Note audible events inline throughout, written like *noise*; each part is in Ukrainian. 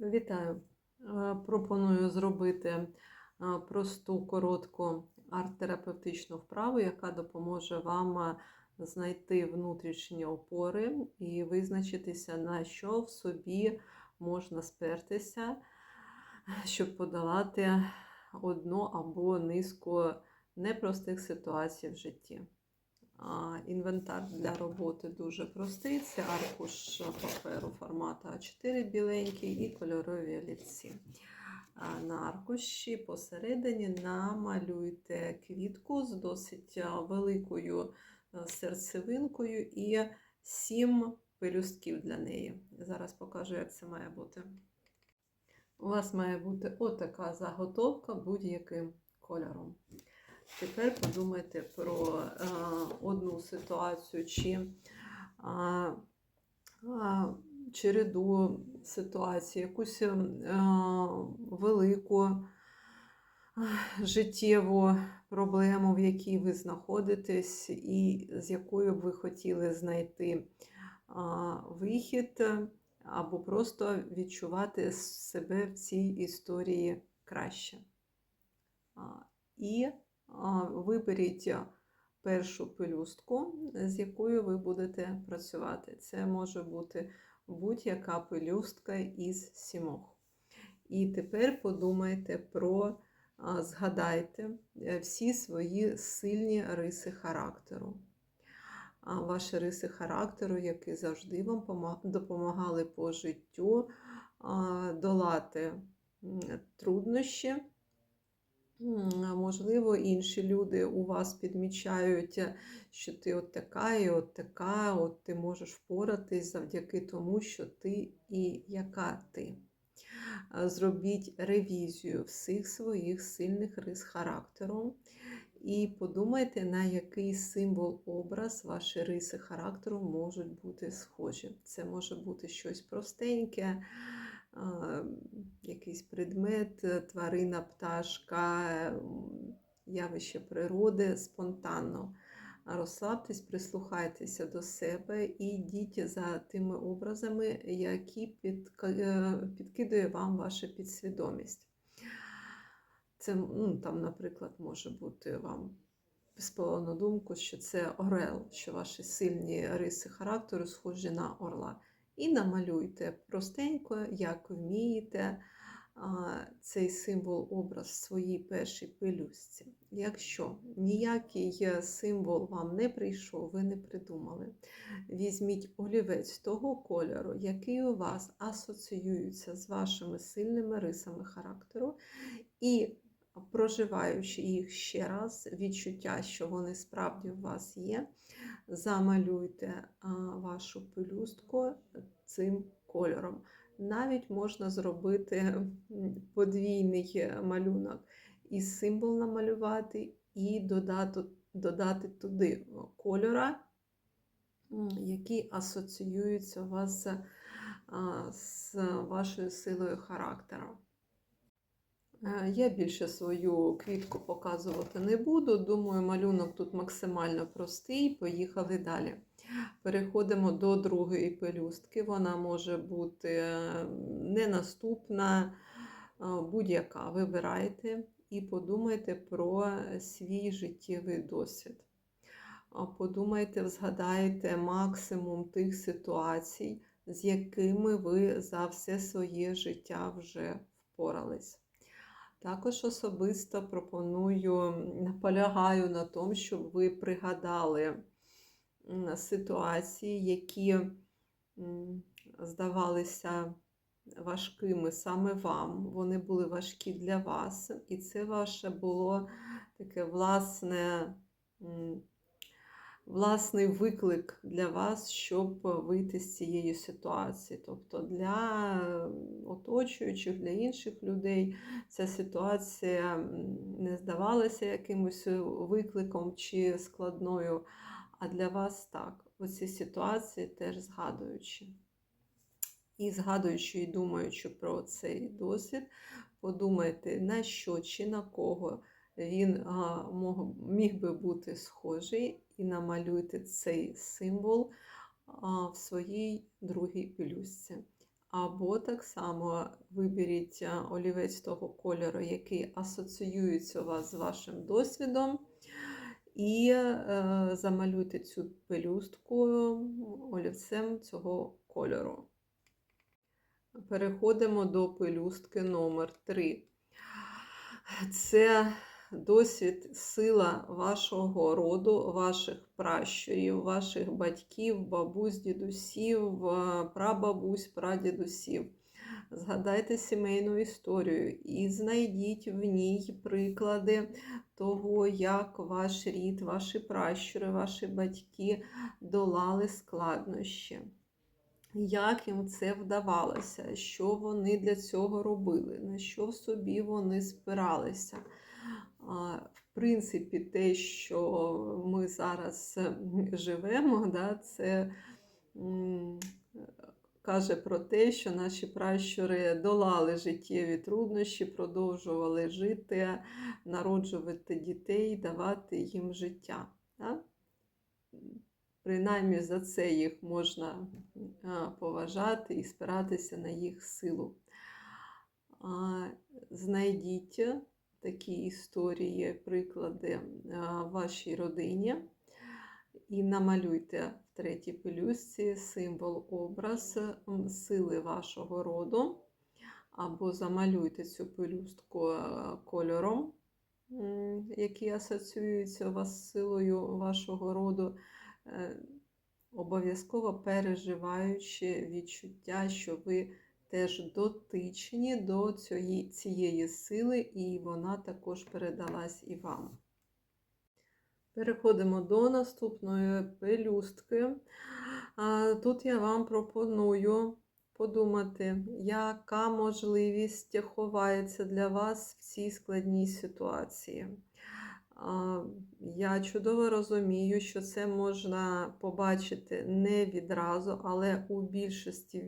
Вітаю! Е, Пропоную зробити е, просту, коротку арт-терапевтичну вправу, яка допоможе вам е, знайти внутрішні опори і визначитися, на що в собі можна спертися, щоб подолати одну або низку непростих ситуацій в житті. А, Інвентар для роботи дуже простий. Це аркуш паперу формату А4 біленький і кольорові олівці. А На аркуші посередині намалюйте квітку з досить великою серцевинкою і сім пелюстків для неї. Зараз покажу, як це має бути. У вас має бути отака заготовка будь-яким кольором. Тепер подумайте про е, одну ситуацію чи а, череду ситуацій, якусь е, велику життєву проблему, в якій ви знаходитесь, і з якою б ви хотіли знайти а, вихід, або просто відчувати себе в цій історії краще. І виберіть першу пелюстку, з якою ви будете працювати. Це може бути будь-яка пелюстка із сімох. І тепер подумайте про, згадайте е, всі свої сильні риси характеру. Ваші риси характеру, які завжди вам допомагали по життю долати труднощі. Можливо, інші люди у вас підмічають, що ти от така і от така, от ти можеш впоратись завдяки тому, що ти і яка ти. Зробіть ревізію всіх своїх сильних рис характеру. І подумайте, на який символ образ ваші риси характеру можуть бути схожі. Це може бути щось простеньке якийсь предмет, е, тварина, пташка, явище природи спонтанно. Розслабтесь, прислухайтеся до себе і йдіть за тими образами, які е, підкидує вам ваша підсвідомість. Це, ну, там, наприклад, може бути вам спало думку, що це орел, що ваші сильні риси характеру схожі на орла. І намалюйте простенько, як вмієте, цей символ образ в своїй першій пелюстці. Якщо ніякий символ вам не прийшов, ви не придумали, візьміть олівець того кольору, який у вас асоціюється з вашими сильними рисами характеру, і проживаючи їх ще раз, відчуття, що вони справді у вас є, замалюйте вашу пелюстку цим кольором. Навіть можна зробити подвійний малюнок і символ намалювати, і додати, додати туди кольора, які асоціюються у вас з вашою силою характеру. Е, я більше свою квітку показувати не буду. Думаю, малюнок тут максимально простий. Поїхали далі. Переходимо до другої пелюстки. Вона може бути е, не наступна, е, будь-яка. Вибирайте і подумайте про свій життєвий досвід. Подумайте, згадайте максимум тих ситуацій, з якими ви за все своє життя вже впорались. Також особисто пропоную, наполягаю на тому, щоб ви пригадали ситуації, які здавалися важкими саме вам. Вони були важкі для вас, і це ваше було таке власне власний виклик для вас, щоб вийти з цієї ситуації. Тобто для оточуючих, для інших людей ця ситуація не здавалася якимось викликом чи складною, а для вас так. Оці ситуації теж згадуючи. І згадуючи і думаючи про цей досвід, подумайте, на що чи на кого він міг би бути схожий, і намалюйте цей символ в своїй другій пелюстці. Або так само виберіть олівець того кольору, який асоціюється у вас з вашим досвідом, і е, замалюйте цю пелюстку олівцем цього кольору. Переходимо до пелюстки номер 3. Це досвід, сила вашого роду, ваших пращурів, ваших батьків, бабусь, дідусів, е, прабабусь, прадідусів. Згадайте сімейну історію і знайдіть в ній приклади того, як ваш рід, ваші пращури, ваші батьки долали складнощі. Як їм це вдавалося, що вони для цього робили, на що собі вони спиралися. В принципі, те, що ми зараз живемо, да, це каже про те, що наші пращури долали життєві труднощі, продовжували жити, народжувати дітей, давати їм життя. Да? Принаймні за це їх можна поважати і спиратися на їх силу. Знайдіть такі історії, приклади в вашій родині. І намалюйте в третій пелюстці символ, образ сили вашого роду, або замалюйте цю пелюстку кольором, який асоціюється у вас з силою вашого роду, е, обов'язково переживаючи відчуття, що ви теж дотичні до цієї, сили, і вона також передалась і вам. Переходимо до наступної пелюстки. Тут я вам пропоную подумати, яка можливість ховається для вас в цій складній ситуації. Я чудово розумію, що це можна побачити не відразу, але у більшості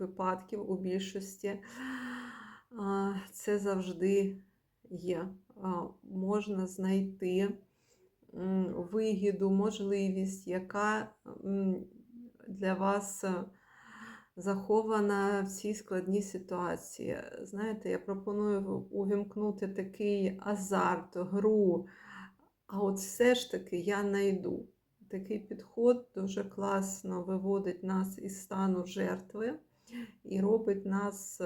випадків, у більшості це завжди є. Можна знайти вигіду, можливість, яка для вас захована в цій складній ситуації. Знаєте, я пропоную увімкнути такий азарт, гру, а от все ж таки я знайду. Такий підход дуже класно виводить нас із стану жертви і робить нас,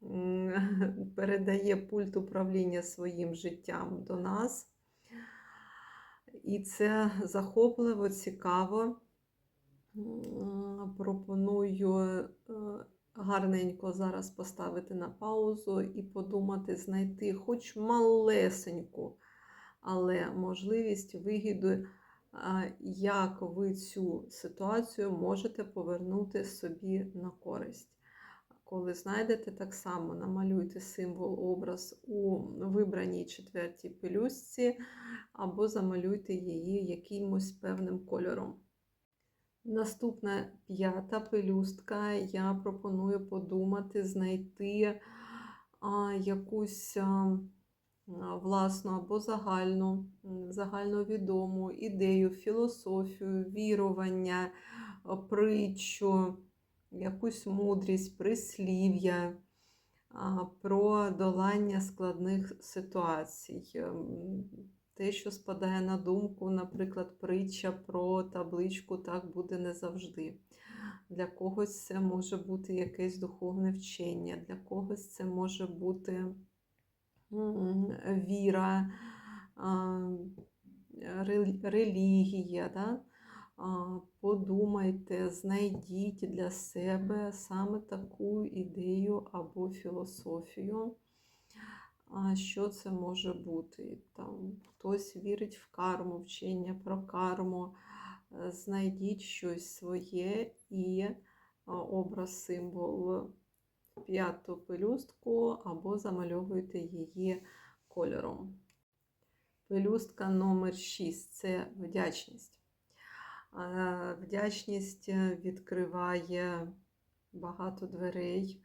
*laughs* передає пульт управління своїм життям до нас. І це захопливо, цікаво. Пропоную е, гарненько зараз поставити на паузу і подумати, знайти хоч малесеньку, але можливість вигіду, як ви цю ситуацію можете повернути собі на користь. Коли знайдете, так само намалюйте символ, образ у вибраній четвертій пелюстці, або замалюйте її якимось певним кольором. Наступна п'ята пелюстка, я пропоную подумати, знайти а, якусь а, власну або загальну, загальновідому ідею, філософію, вірування, притчу, якусь мудрість, прислів'я. Про долання складних ситуацій. Те, що спадає на думку, наприклад, притча про табличку так буде не завжди. Для когось це може бути якесь духовне вчення, для когось це може бути віра, релігія. Да? Подумайте, знайдіть для себе саме таку ідею або філософію. А що це може бути? Там Хтось вірить в карму, вчення про карму. Е, знайдіть щось своє і образ символ п'яту пелюстку або замальовуйте її кольором. Пелюстка номер 6 це вдячність. Вдячність відкриває багато дверей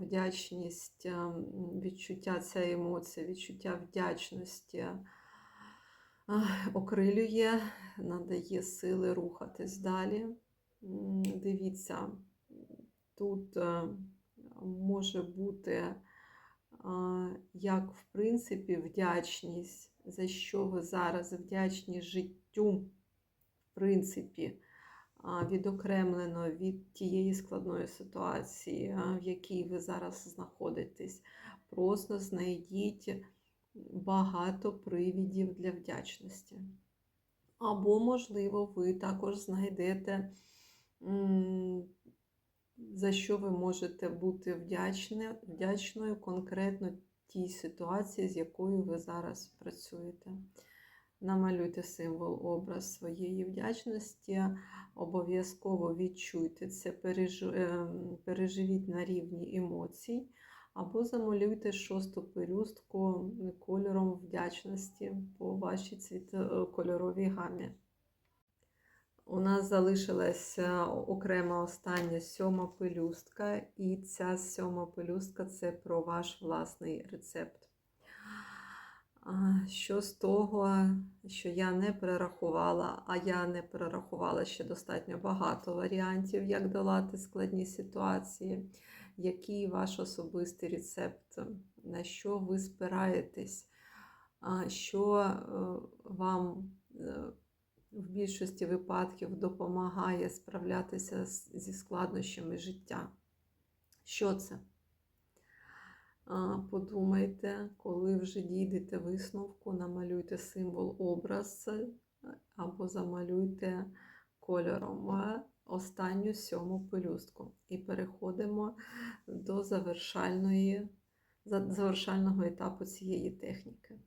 вдячність, ем, відчуття ця емоція, відчуття вдячності окрилює, надає сили рухатись далі. Дивіться, тут е, може бути як, в принципі, вдячність, за що ви зараз вдячні життю, в принципі, відокремлено від тієї складної ситуації, в якій ви зараз знаходитесь. Просто знайдіть багато привідів для вдячності. Або, можливо, ви також знайдете, за що ви можете бути вдячне, вдячною конкретно тій ситуації, з якою ви зараз працюєте. Намалюйте символ, образ своєї вдячності, обов'язково відчуйте це, ем, переживіть на рівні емоцій, або замалюйте шосту пелюстку кольором вдячності по вашій цвіто- кольоровій гамі. У нас залишилася окрема остання сьома пелюстка, і ця сьома пелюстка це про ваш власний рецепт. Що з того, що я не перерахувала, а я не перерахувала ще достатньо багато варіантів, як долати складні ситуації, який ваш особистий рецепт, на що ви спираєтесь, що е, вам е, в більшості випадків допомагає справлятися зі складнощами життя. Що це? Подумайте, коли вже дійдете висновку, намалюйте символ образ е, або замалюйте кольором е, останню сьому пелюстку. І переходимо до завершальної, завершального етапу цієї техніки.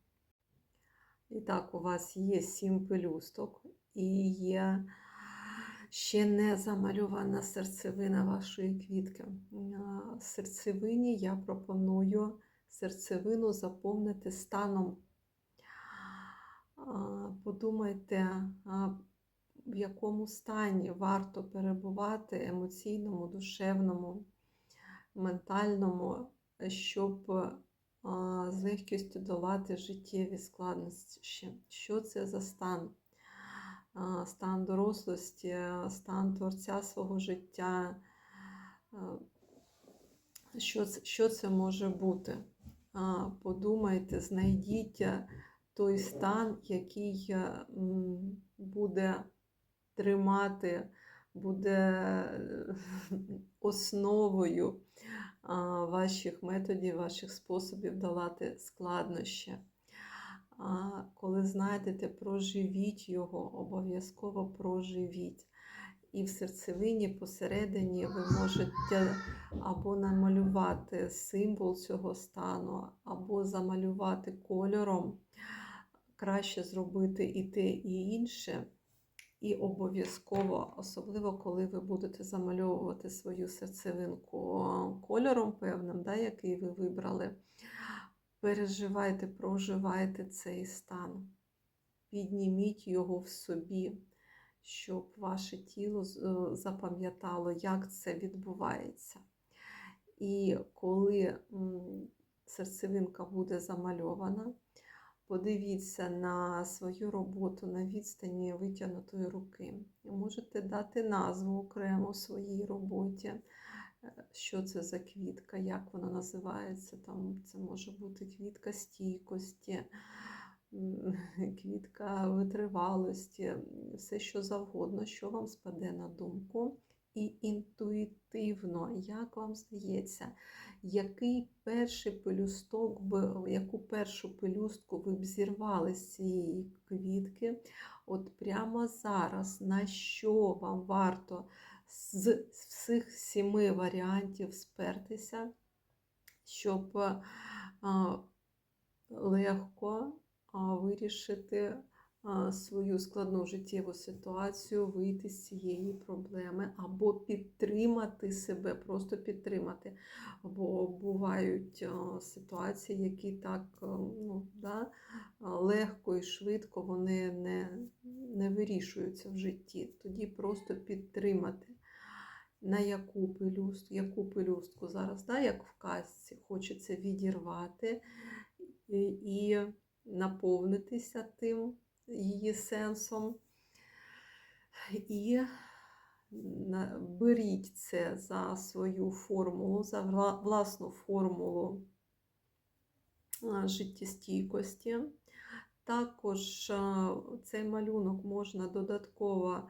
І так, у вас є сім пелюсток і є ще не замальована серцевина вашої квітки. Серцевині я пропоную серцевину заповнити станом. Подумайте, в якому стані варто перебувати емоційному, душевному, ментальному, щоб з легкістю долати життєві складнощі. Що це за стан? Стан дорослості, стан творця свого життя. Що що це може бути? Подумайте, знайдіть той стан, який буде тримати, буде е, *laughs* основою ваших методів, ваших способів долати складнощі. А, Коли знайдете, проживіть його, обов'язково проживіть. І в серцевині посередині ви можете або намалювати символ цього стану, або замалювати кольором. Краще зробити і те, і інше. І обов'язково, особливо коли ви будете замальовувати свою серцевинку кольором певним, да, який ви вибрали, переживайте, проживайте цей стан. Підніміть його в собі, щоб ваше тіло е, запам'ятало, як це відбувається. І коли серцевинка буде замальована, подивіться на свою роботу на відстані витягнутої руки. Можете дати назву окремо своїй роботі. Що це за квітка, як вона називається? Там це може бути квітка стійкості, *laughs* квітка витривалості, все що завгодно, що вам спаде на думку. І інтуїтивно, як вам здається, який перший пелюсток би, яку першу пелюстку ви б зірвали з цієї квітки, от прямо зараз, на що вам варто з всіх сіми варіантів спертися, щоб легко вирішити свою складну життєву ситуацію, вийти з цієї проблеми, або підтримати себе, просто підтримати. Бо бувають ситуації, які так ну, да, легко і швидко вони не, не вирішуються в житті. Тоді просто підтримати. На яку пелюстку, яку пелюстку зараз, да, як в казці, хочеться відірвати і, наповнитися тим її сенсом. І беріть це за свою формулу, за власну формулу життєстійкості. Також цей малюнок можна додатково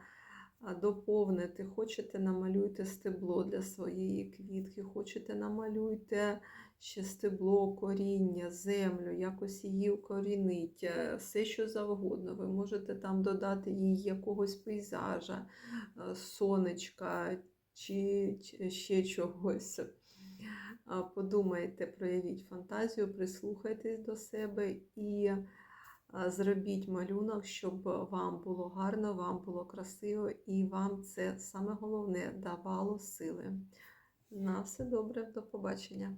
доповнити. Хочете, намалюйте стебло для своєї квітки, хочете, намалюйте ще стебло, коріння, землю, якось її укорінить, е, все що завгодно. Ви можете там додати їй якогось пейзажа, е, сонечка чи, чи ще чогось. Подумайте, проявіть фантазію, прислухайтесь до себе і зробіть малюнок, щоб вам було гарно, вам було красиво і вам це саме головне давало сили. На все добре, до побачення.